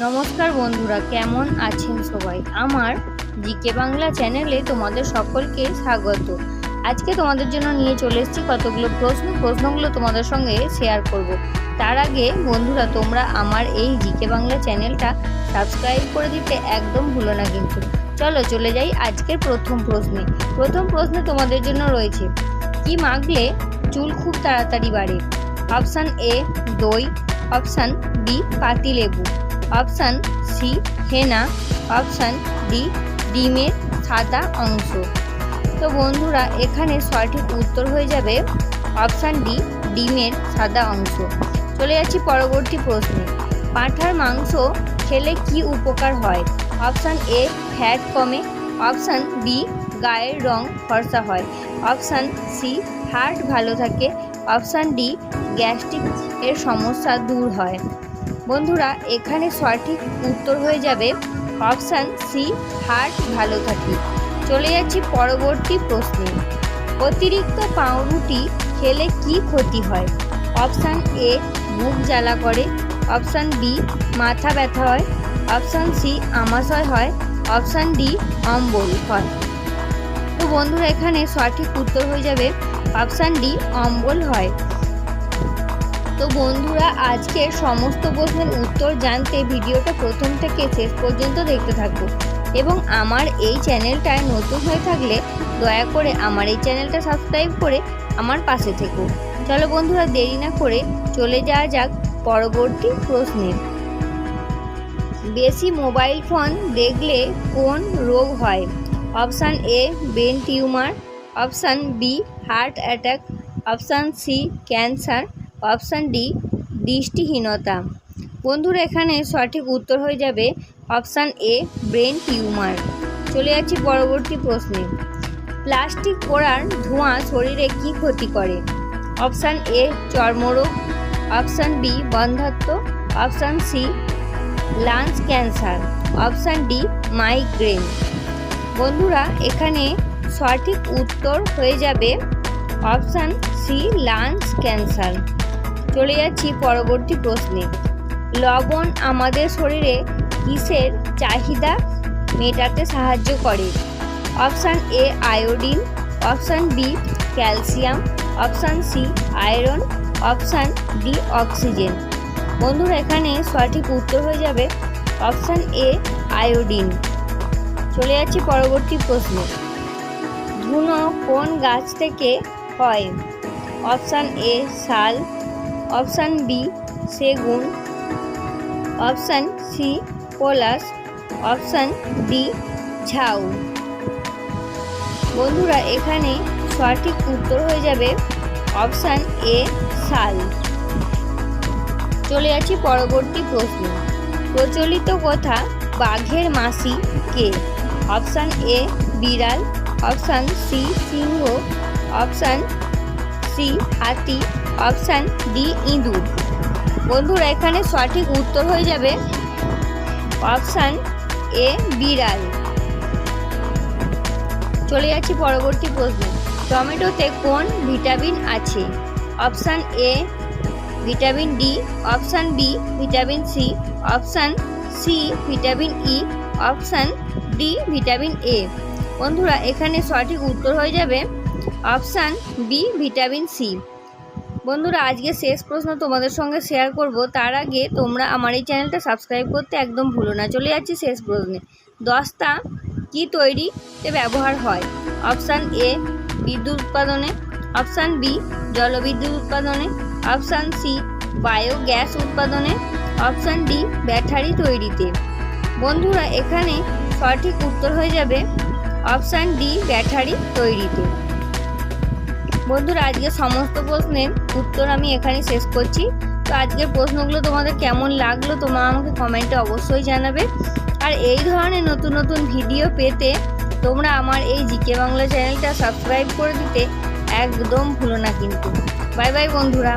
নমস্কার বন্ধুরা, কেমন আছেন সবাই? আমার জিকে বাংলা চ্যানেলে তোমাদের সকলকে স্বাগত। আজকে তোমাদের জন্য নিয়ে চলে এসেছি কতগুলো প্রশ্ন। প্রশ্নগুলো তোমাদের সঙ্গে শেয়ার করব। তার আগে বন্ধুরা, তোমরা আমার এই জিকে বাংলা চ্যানেলটা সাবস্ক্রাইব করে দিতে একদম ভুলো না কিন্তু। চলো, চলে যাই আজকের প্রথম প্রশ্নে। প্রথম প্রশ্নে তোমাদের জন্য রয়েছে, কি মাখলে চুল খুব তাড়াতাড়ি বাড়ে? অপশান এ দই অপশান বি পাতিলেবু। অপশান সি, হেনা। অপশান ডি, ডিমের সাদা অংশ। তো বন্ধুরা, এখানে সঠিক উত্তর হয়ে যাবে অপশান ডি, ডিমের সাদা অংশ। চলে যাচ্ছি পরবর্তী প্রশ্নে। পাঁঠার মাংস খেলে কি উপকার হয়? অপশান এ, ফ্যাট কমে। অপশান বি, গায়ের রং ফর্সা হয়। অপশান সি, হার্ট ভালো থাকে। অপশান ডি, গ্যাস্ট্রিক এর সমস্যা দূর হয়। বন্ধুরা, এখানে সঠিক উত্তর হয়ে যাবে অপশান সি হার্ট ভালো থাকে। চলে যাচ্ছি পরবর্তী প্রশ্নে। অতিরিক্ত পাউরুটি খেলে কি ক্ষতি হয়? অপশান এ বুক জ্বালা করে। অপশান বি, মাথা ব্যথা হয়। অপশান সি, আমাশয় হয়। অপশান ডি, অম্বল হয়। তো বন্ধুরা, এখানে সঠিক উত্তর হয়ে যাবে অপশান ডি, অম্বল হয়। তো বন্ধুরা, আজকের সমস্ত প্রশ্নের উত্তর জানতে ভিডিওটা প্রথম থেকে শেষ পর্যন্ত দেখতে থাকব। এবং আমার এই চ্যানেলটায় নতুন হয়ে থাকলে দয়া করে আমার এই চ্যানেলটা সাবস্ক্রাইব করে আমার পাশে থেকো। চলো বন্ধুরা, দেরি না করে চলে যাওয়া যাক পরবর্তী প্রশ্নে বেশি মোবাইল ফোন দেখলে কোন রোগ হয়? Option A brain tumour. Option B, heart attack. Option C, cancer. Option D, দৃষ্টিহীনতা। বন্ধুরা, এখানে সঠিক উত্তর হয়ে যাবে অপশান এ, ব্রেন টিউমার। চলে যাচ্ছি পরবর্তী প্রশ্নে। প্লাস্টিক পোড়ার ধোঁয়া শরীরে কি ক্ষতি করে? অপশান এ, চর্মরোগ। Option B বন্ধাত্ম option C, lungs cancer. Option D, migraine. বন্ধুরা, এখানে সঠিক উত্তর হয়ে যাবে অপশান সি, লাংস ক্যান্সার। চলে যাচ্ছি পরবর্তী প্রশ্নে। লবণ আমাদের শরীরে কিসের চাহিদা? মেটাতে সাহায্য করে। Option A iodine, option B calcium, option C iron, option D oxygen. বন্ধুরা, এখানে সঠিক উত্তর হয়ে যাবে অপশান এ আয়োডিন। চলে যাচ্ছি পরবর্তী প্রশ্ন। ধুনো কোন গাছ থেকে হয়? অপশান এ শাল অপশান বি সেগুন অপশান সি, পলাশ। অপশান ডি, ঝাউ। বন্ধুরা, এখানে সঠিক উত্তর হয়ে যাবে অপশান এ শাল চলে যাচ্ছি পরবর্তী প্রশ্ন। প্রচলিত কথা, বাঘের মাসি কে? অপশান এ, বিড়াল। অপশান সি, সিংহ। অপশান সি হাতি অপশান ডি, ইঁদুর। বন্ধুরা, এখানে সঠিক উত্তর হয়ে যাবে অপশান এ, বিড়াল। চলে যাচ্ছি পরবর্তী প্রশ্ন। টমেটোতে কোন ভিটামিন আছে? Option A, vitamin D, option B, vitamin C, option C, vitamin E, option D, vitamin A. বন্ধুরা, এখানে সঠিক উত্তর হয়ে যাবে অপশান বি, ভিটামিন সি। বন্ধুরা, আজকে শেষ প্রশ্ন তোমাদের সঙ্গে শেয়ার করব। তার আগে তোমরা আমার এই চ্যানেলটা সাবস্ক্রাইব করতে একদম ভুলো না। চলে যাচ্ছি শেষ প্রশ্নে। দস্তা কি তৈরিতে ব্যবহার হয়? অপশান এ, বিদ্যুৎ উৎপাদনে। অপশান বি, জলবিদ্যুৎ উৎপাদনে। অপশান সি, বায়োগ্যাস উৎপাদনে। অপশান ডি, ব্যাটারি তৈরিতে। বন্ধুরা, এখানে সঠিক উত্তর হয়ে যাবে অপশান ডি, ব্যাটারি তৈরিতে। বন্ধুরা, আজকে সমস্ত প্রশ্নের উত্তর আমি এখানে শেষ করছি। তো আজকের প্রশ্নগুলো তোমাদের কেমন লাগল তোমরা আমাকে কমেন্টে অবশ্যই জানাবে। আর এই ধরনের নতুন নতুন ভিডিও পেতে তোমরা আমার এই জিকে বাংলা চ্যানেলটা সাবস্ক্রাইব করে দিতে একদম ভুলো না কিন্তু। বাই বাই বন্ধুরা।